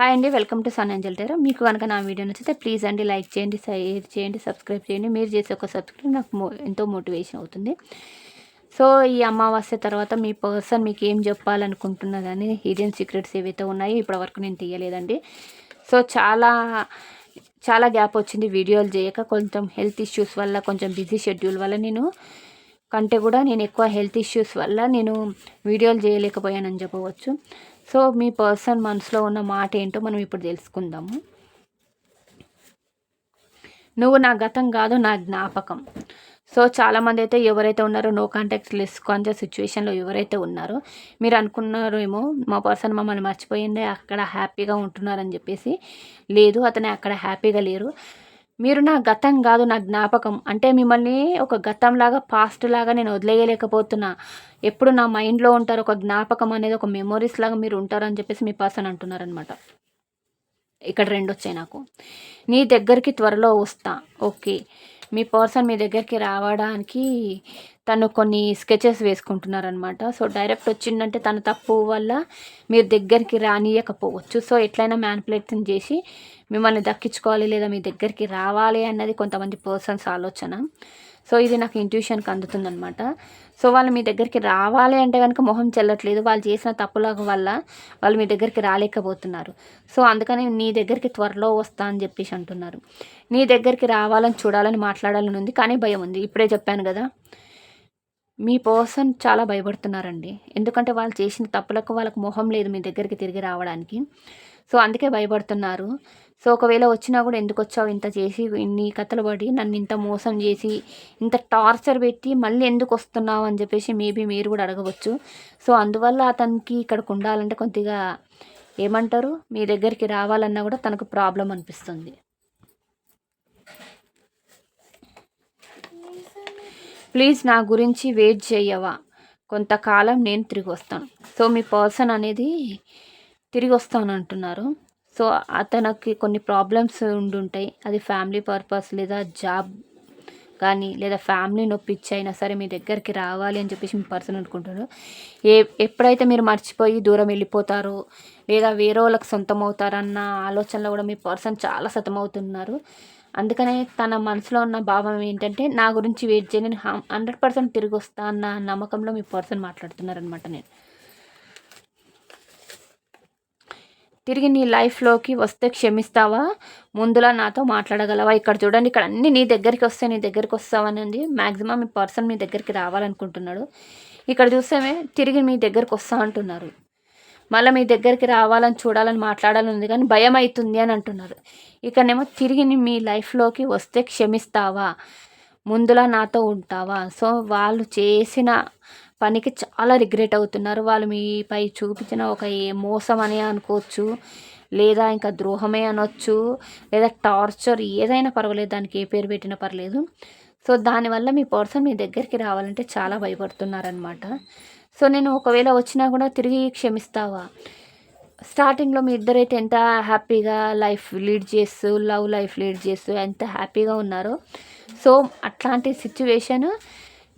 Hi అండి welcome to Sun Angel Terra మీకు కనుక నా వీడియో నచ్చితే ప్లీజ్ అండి లైక్ చేయండి షేర్ చేయండి సబ్స్క్రైబ్ చేయండి. మీరు చేసే ఒక సబ్స్క్రైబ్ నాకు ఎంతో మోటివేషన్ అవుతుంది. సో ఈ అమావాస్య తర్వాత మీ పర్సన్ మీకు ఏం చెప్పాలనుకుంటున్నదని హిడెన్ సీక్రెట్స్ ఏవైతే ఉన్నాయో ఇప్పటివరకు నేను తీయలేదండి. సో చాలా చాలా గ్యాప్ వచ్చింది. వీడియోలు చేయక కొంచెం హెల్త్ ఇష్యూస్ వల్ల కొంచెం బిజీ షెడ్యూల్ వల్ల నేను కంటే కూడా నేను ఎక్కువ హెల్త్ ఇష్యూస్ వల్ల నేను వీడియోలు చేయలేకపోయానని చెప్పవచ్చు. సో మీ పర్సన్ మనసులో ఉన్న మాట ఏంటో మనం ఇప్పుడు తెలుసుకుందాము. నువ్వు నా గతం కాదు నా జ్ఞాపకం. సో చాలామంది అయితే ఎవరైతే ఉన్నారో నో కాంటాక్ట్ లెస్ కాన్షియస్ సిచ్యువేషన్లో ఎవరైతే ఉన్నారో మీరు అనుకున్నారో ఏమో మా పర్సన్ మమ్మల్ని మర్చిపోయిందే అక్కడ హ్యాపీగా ఉంటున్నారని చెప్పేసి లేదు అతను అక్కడ హ్యాపీగా లేరు. మీరు నా గతం కాదు నా జ్ఞాపకం. అంటే మిమ్మల్ని ఒక గతంలాగా పాస్ట్ లాగా నేను వదిలేయలేకపోతున్నా. ఎప్పుడు నా మైండ్లో ఉంటారు ఒక జ్ఞాపకం అనేది ఒక మెమొరీస్ లాగా మీరు ఉంటారని చెప్పేసి మీ పర్సన్ అంటున్నారనమాట ఇక్కడ రెండు వచ్చాయి నాకు. నీ దగ్గరికి త్వరలో వస్తా. ఓకే. మీ పర్సన్ మీ దగ్గరికి రావడానికి తను కొన్ని స్కెచెస్ వేసుకుంటున్నారనమాట సో డైరెక్ట్ వచ్చిందంటే తన తప్పు వల్ల మీరు దగ్గరికి రానియకపోవచ్చు. సో ఎట్లయినా మ్యానిపులేషన్ చేసి మిమ్మల్ని దక్కించుకోవాలి లేదా మీ దగ్గరికి రావాలి అన్నది కొంతమంది పర్సన్స్ ఆలోచన. సో ఇది నాకు ఇంట్యూషన్కి అందుతుందనమాట సో వాళ్ళు మీ దగ్గరికి రావాలి అంటే కనుక మొహం చెల్లట్లేదు. వాళ్ళు చేసిన తప్పుల వల్ల వాళ్ళు మీ దగ్గరికి రాలేకపోతున్నారు. సో అందుకని నీ దగ్గరికి త్వరలో వస్తా అని చెప్పేసి అంటున్నారు. నీ దగ్గరికి రావాలని చూడాలని మాట్లాడాలని ఉంది కానీ భయం ఉంది. ఇప్పుడే చెప్పాను కదా. మీ పర్సన్ చాలా భయపడుతున్నారండి. ఎందుకంటే వాళ్ళు చేసిన తప్పులకు వాళ్ళకు మొహం లేదు మీ దగ్గరికి తిరిగి రావడానికి. సో అందుకే భయపడుతున్నారు. సో ఒకవేళ వచ్చినా కూడా ఎందుకు వచ్చావు ఇంత చేసి ఇన్ని కథలు పడి నన్ను ఇంత మోసం చేసి ఇంత టార్చర్ పెట్టి మళ్ళీ ఎందుకు వస్తున్నావు అని చెప్పేసి మేబీ మీరు కూడా అడగవచ్చు. సో అందువల్ల అతనికి ఇక్కడికి ఉండాలంటే కొద్దిగా ఏమంటారు? మీ దగ్గరికి రావాలన్నా కూడా తనకు ప్రాబ్లం అనిపిస్తుంది. ప్లీజ్ నా గురించి వెయిట్ చేయవా? కొంతకాలం నేను తిరిగి వస్తాను. సో మీ పర్సన్ అనేది తిరిగి వస్తాను అంటున్నారు సో అతనికి కొన్ని ప్రాబ్లమ్స్ ఉండుంటాయి. అది ఫ్యామిలీ పర్పస్ లేదా జాబ్ కానీ లేదా ఫ్యామిలీ నొప్పిచ్చి అయినా సరే మీ దగ్గరికి రావాలి అని చెప్పేసి మీ పర్సన్ అనుకుంటారు ఏ ఎప్పుడైతే మీరు మర్చిపోయి దూరం వెళ్ళిపోతారో లేదా వేరే వాళ్ళకి సొంతం అవుతారన్న ఆలోచనలో కూడా మీ పర్సన్ చాలా సతమవుతున్నారు. అందుకనే తన మనసులో ఉన్న భావం ఏంటంటే నా గురించి వెయిట్ చేయని హండ్రెడ్ పర్సెంట్ తిరిగి వస్తా అన్న నమ్మకంలో మీ పర్సన్ మాట్లాడుతున్నారనమాట నేను. తిరిగి నీ లైఫ్లోకి వస్తే క్షమిస్తావా? ముందులా నాతో మాట్లాడగలవా? ఇక్కడ చూడండి ఇక్కడ అన్ని నీ దగ్గరికి వస్తే నీ దగ్గరికి వస్తావనండి ఉంది. మ్యాక్సిమం మీ పర్సన్ మీ దగ్గరికి రావాలనుకుంటున్నాడు. ఇక్కడ చూస్తే తిరిగి మీ దగ్గరికి వస్తా అంటున్నారు. మళ్ళీ మీ దగ్గరికి రావాలని చూడాలని మాట్లాడాలని ఉంది కానీ భయం అవుతుంది అని అంటున్నారు. ఇక్కడనేమో తిరిగి మీ లైఫ్లోకి వస్తే క్షమిస్తావా? ముందులా నాతో ఉంటావా? సో వాళ్ళు చేసిన పనికి చాలా రిగ్రెట్ అవుతున్నారు. వాళ్ళు మీపై చూపించిన ఒక మోసం అని అనుకోవచ్చు లేదా ఇంకా ద్రోహమే అనొచ్చు లేదా టార్చర్ ఏదైనా పర్వాలేదు దానికి ఏ పేరు పెట్టినా పర్లేదు. సో దానివల్ల మీ పర్సన్ మీ దగ్గరికి రావాలంటే చాలా భయపడుతున్నారనమాట సో నేను ఒకవేళ వచ్చినా కూడా తిరిగి క్షమిస్తావా? స్టార్టింగ్లో మీ ఇద్దరైతే ఎంత హ్యాపీగా లైఫ్ లీడ్ చేస్తూ లవ్ లైఫ్ లీడ్ చేస్తూ ఎంత హ్యాపీగా ఉన్నారో. సో అట్లాంటి సిచ్యువేషన్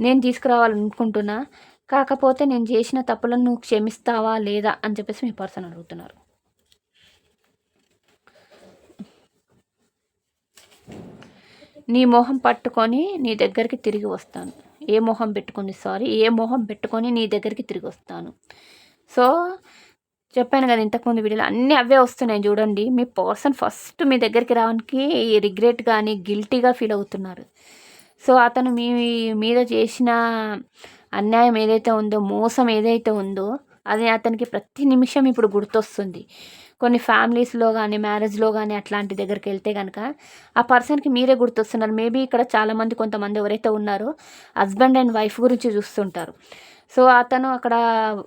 నేను తీసుకురావాలనుకుంటున్నా. కాకపోతే నేను చేసిన తప్పులను నువ్వు క్షమిస్తావా లేదా అని చెప్పేసి మీ పర్సన్ అడుగుతున్నారు. నీ మొహం పట్టుకొని నీ దగ్గరికి తిరిగి వస్తాను. ఏ మొహం పెట్టుకొని సారీ ఏ మొహం పెట్టుకొని నీ దగ్గరికి తిరిగి వస్తాను. సో చెప్పాను కదా ఇంతకుముందు వీడియోలో అన్నీ అవే వస్తున్నాయి చూడండి. మీ పర్సన్ ఫస్ట్ మీ దగ్గరికి రావడానికి రిగ్రెట్ కానీ గిల్టీగా ఫీల్ అవుతున్నారు. సో అతను మీ మీద చేసిన అన్యాయం ఏదైతే ఉందో మోసం ఏదైతే ఉందో అది అతనికి ప్రతి నిమిషం ఇప్పుడు గుర్తొస్తుంది. కొన్ని ఫ్యామిలీస్లో కానీ మ్యారేజ్లో కానీ అట్లాంటి దగ్గరికి వెళ్తే కనుక ఆ పర్సన్కి మీరే గుర్తొస్తున్నారు. మేబీ ఇక్కడ చాలామంది కొంతమంది ఎవరైతే ఉన్నారో హస్బెండ్ అండ్ వైఫ్ గురించి చూస్తుంటారు. సో అతను అక్కడ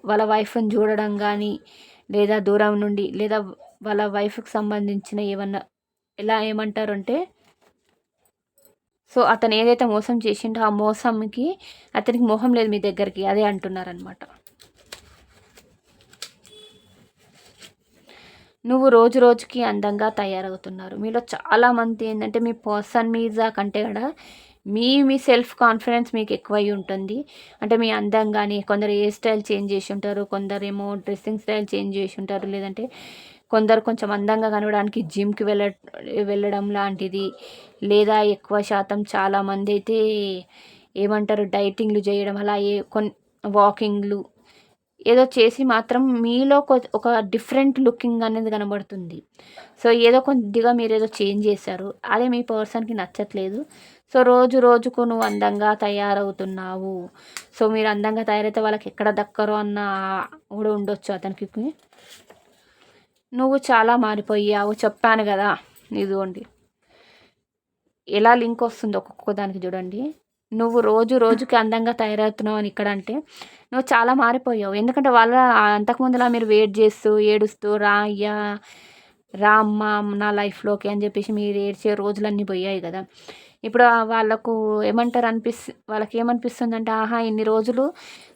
వాళ్ళ వైఫ్ని చూడడం కానీ లేదా దూరం నుండి లేదా వాళ్ళ వైఫ్కి సంబంధించిన ఏమన్నా ఎలా ఏమంటారు అంటే సో అతను ఏదైతే మోసం చేసిండో ఆ మోసంకి అతనికి మోహం లేదు మీ దగ్గరికి అదే అంటున్నారనమాట నువ్వు రోజు రోజుకి అందంగా తయారవుతున్నారు. మీలో చాలామంది ఏంటంటే మీ పర్సన్ మీద కంటే కూడా మీ మీ సెల్ఫ్ కాన్ఫిడెన్స్ మీకు ఎక్కువై ఉంటుంది. అంటే మీ అందం కానీ కొందరు హెయిర్ స్టైల్ చేంజ్ చేసి ఉంటారు కొందరేమో డ్రెస్సింగ్ స్టైల్ చేంజ్ చేసి ఉంటారు లేదంటే కొందరు కొంచెం అందంగా కనబడడానికి జిమ్కి వెళ్ళ వెళ్ళడం లాంటిది. లేదా ఎక్కువ శాతం చాలామంది అయితే ఏమంటారు డైటింగ్లు చేయడం అలా ఏ కొన్ వాకింగ్లు ఏదో చేసి మాత్రం మీలో ఒక డిఫరెంట్ లుకింగ్ అనేది కనబడుతుంది. సో ఏదో కొద్దిగా మీరు ఏదో చేంజ్ చేశారు. అదే మీ పర్సన్కి నచ్చట్లేదు. సో రోజు రోజుకు నువ్వు అందంగా తయారవుతున్నావు. సో మీరు అందంగా తయారైతే వాళ్ళకి ఎక్కడ దక్కరో అన్న కూడా ఉండొచ్చు అతనికి. నువ్వు చాలా మారిపోయావు చెప్పాను కదా. ఇదిగోండి. ఎలా లింక్ వస్తుందో ఒక్కొక్క దానికి చూడండి. నువ్వు రోజు రోజుకి అందంగా తయారవుతున్నావు అని ఇక్కడ అంటే నువ్వు చాలా మారిపోయావు. ఎందుకంటే వాళ్ళ అంతకుముందులా మీరు వెయిట్ చేస్తూ ఏడుస్తూ రా అయ్యా రా అమ్మ నా లైఫ్లోకి అని చెప్పేసి మీరు ఏడ్చే రోజులన్నీ పోయాయి కదా. ఇప్పుడు వాళ్ళకు ఏమంటారు అనిపిస్తు వాళ్ళకి ఏమనిపిస్తుంది అంటే ఆహా ఇన్ని రోజులు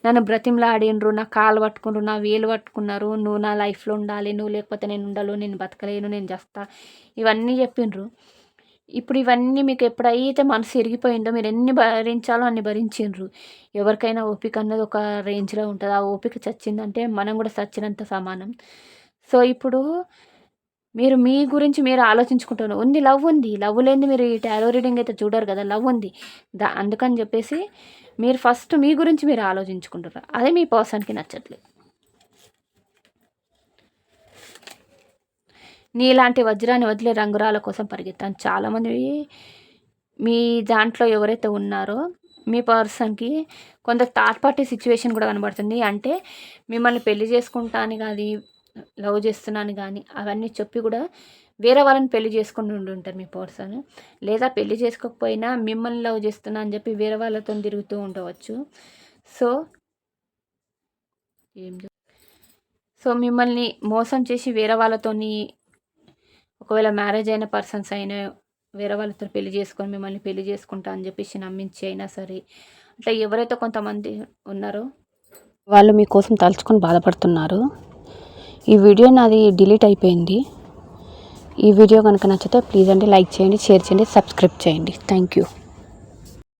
నన్ను బ్రతిమలాడిండ్రు నా కాలు పట్టుకున్నారు నా వేలు పట్టుకున్నారు నువ్వు నా లైఫ్లో ఉండాలి నువ్వు లేకపోతే నేను ఉండలు నేను బతకలేను నేను చేస్తా ఇవన్నీ చెప్పిండ్రు ఇప్పుడు ఇవన్నీ మీకు ఎప్పుడైతే మనసు ఇరిగిపోయిందో మీరు ఎన్ని భరించాలో అన్ని భరించిండ్రు ఎవరికైనా ఓపిక అన్నది ఒక రేంజ్లో ఉంటుంది. ఆ ఓపిక చచ్చిందంటే మనం కూడా చచ్చినంత సమానం. సో ఇప్పుడు మీరు మీ గురించి మీరు ఆలోచించుకుంటాను. ఉంది లవ్ ఉంది. లవ్ లేని మీరు ఈ టారో రీడింగ్ అయితే చూడరు కదా. లవ్ ఉంది. దా అందుకని చెప్పేసి మీరు ఫస్ట్ మీ గురించి మీరు ఆలోచించుకుంటారు. అదే మీ పర్సన్కి నచ్చట్లేదు. నీలాంటి వజ్రాన్ని వదిలే రంగురాల కోసం పరిగెత్తాను. చాలామంది మీ దాంట్లో ఎవరైతే ఉన్నారో మీ పర్సన్కి కొంత థర్డ్ పార్టీ సిచ్యువేషన్ కూడా కనబడుతుంది. అంటే మిమ్మల్ని పెళ్ళి చేసుకుంటాను కానీ లవ్ చేస్తున్నాను కానీ అవన్నీ చెప్పి కూడా వేరే వాళ్ళని పెళ్ళి చేసుకుని ఉండి ఉంటారు మీ పర్సన్. లేదా పెళ్ళి చేసుకోకపోయినా మిమ్మల్ని లవ్ చేస్తున్నా అని చెప్పి వేరే వాళ్ళతో తిరుగుతూ ఉండవచ్చు. సో ఏం సో మిమ్మల్ని మోసం చేసి వేరే వాళ్ళతోని ఒకవేళ మ్యారేజ్ అయిన పర్సన్స్ అయినా వేరే వాళ్ళతో పెళ్ళి చేసుకొని మిమ్మల్ని పెళ్ళి చేసుకుంటా అని చెప్పేసి నమ్మించి అయినా సరే అట్లా ఎవరైతే కొంతమంది ఉన్నారో వాళ్ళు మీకోసం తలుచుకొని బాధపడుతున్నారు. ఈ వీడియో నాది డిలీట్ అయిపోయింది. ఈ వీడియో కనుక నచ్చితే ప్లీజ్ అండి లైక్ చేయండి షేర్ చేయండి సబ్స్క్రైబ్ చేయండి. Thank you.